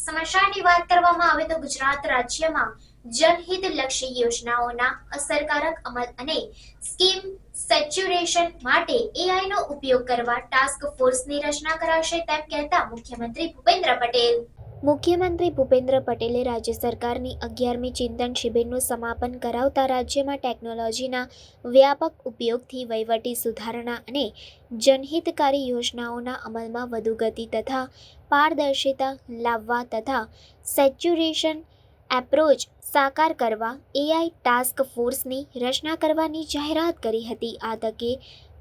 સમાચારની વાત કરવામાં આવે તો ગુજરાત રાજ્યમાં જનહિતલક્ષી યોજનાઓના અસરકારક અમલ અને સ્કીમ સેચ્યુરેશન માટે એઆઈ નો ઉપયોગ કરવા ટાસ્ક ફોર્સની રચના કરાશે તેમ કહેતા મુખ્યમંત્રી ભૂપેન્દ્ર પટેલ. મુખ્યમંત્રી ભૂપેન્દ્ર પટેલે રાજ્ય સરકારની અગિયારમી ચિંતન શિબિરનું સમાપન કરાવતા રાજ્યમાં ટેકનોલોજીના વ્યાપક ઉપયોગથી વહીવટી સુધારણા અને જનહિતકારી યોજનાઓના અમલમાં વધુ ગતિ તથા પારદર્શિતા લાવવા તથા સેચ્યુરેશન એપ્રોચ સાકાર કરવા, એઆઈ ટાસ્ક ફોર્સની રચના કરવાની જાહેરાત કરી હતી. આ તકે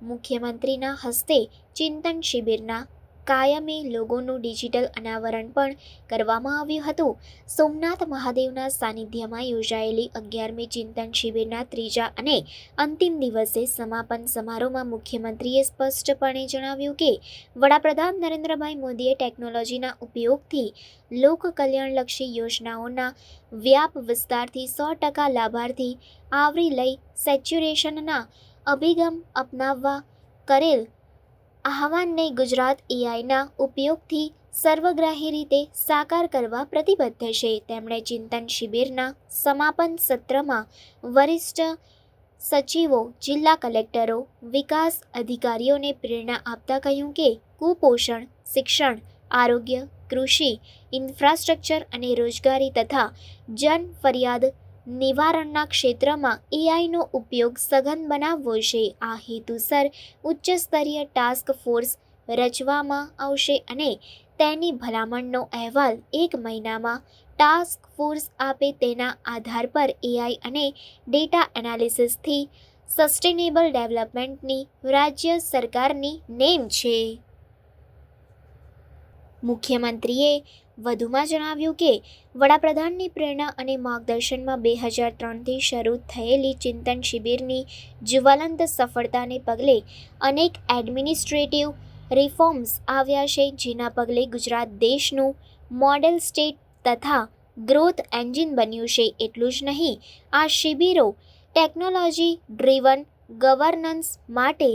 મુખ્યમંત્રીના હસ્તે ચિંતન શિબિરના કાયમી લોગોનું ડિજિટલ અનાવરણ પણ કરવામાં આવ્યું હતું. સોમનાથ મહાદેવના સાનિધ્યમાં યોજાયેલી અગિયારમી ચિંતન શિબિરના ત્રીજા અને અંતિમ દિવસે સમાપન સમારોહમાં મુખ્યમંત્રીએ સ્પષ્ટપણે જણાવ્યું કે, વડાપ્રધાન નરેન્દ્રભાઈ મોદીએ ટેકનોલોજીના ઉપયોગથી લોક કલ્યાણલક્ષી યોજનાઓના વ્યાપ વિસ્તારથી સો ટકા લાભાર્થી આવરી લઈ સેચ્યુરેશનના અભિગમ અપનાવવા કરેલ આહવાનને ગુજરાત એઆઈના ઉપયોગથી સર્વગ્રાહી રીતે સાકાર કરવા પ્રતિબદ્ધ છે. તેમણે ચિંતન શિબિરના સમાપન સત્રમાં વરિષ્ઠ સચિવો, જિલ્લા કલેક્ટરો, વિકાસ અધિકારીઓને પ્રેરણા આપતા કહ્યું કે કુપોષણ, શિક્ષણ, આરોગ્ય, કૃષિ, ઇન્ફ્રાસ્ટ્રક્ચર અને રોજગારી તથા જન ફરિયાદ નિવારણના ક્ષેત્રમાં એઆઈનો ઉપયોગ સઘન બનાવવો છે. આ હેતુસર ઉચ્ચ સ્તરીય ટાસ્ક ફોર્સ રચવામાં આવશે અને તેની ભલામણનો અહેવાલ એક મહિનામાં ટાસ્ક ફોર્સ આપે તેના આધાર પર એઆઈ અને ડેટા એનાલિસિસથી સસ્ટેનેબલ ડેવલપમેન્ટની રાજ્ય સરકારની નેમ છે. મુખ્યમંત્રીએ વધુમાં જણાવ્યું કે, વડાપ્રધાનની પ્રેરણા અને માર્ગદર્શનમાં બે હજાર ત્રણથી શરૂ થયેલી ચિંતન શિબિરની જ્વલંત સફળતાને પગલે અનેક એડમિનિસ્ટ્રેટિવ રિફોર્મ્સ આવ્યા છે, જેના પગલે ગુજરાત દેશનું મોડેલ સ્ટેટ તથા ગ્રોથ એન્જિન બન્યું છે. એટલું જ નહીં, આ શિબિરો ટેકનોલોજી ડ્રીવન ગવર્નન્સ માટે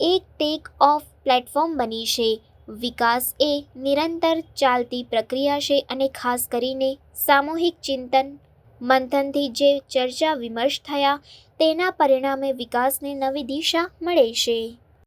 એક ટેક ઓફ પ્લેટફોર્મ બની છે. વિકાસ એ નિરંતર ચાલતી પ્રક્રિયા છે અને ખાસ કરીને સામૂહિક ચિંતન, મંથનથી જે ચર્ચા વિમર્શ થયા, તેના પરિણામે વિકાસને નવી દિશા મળે છે.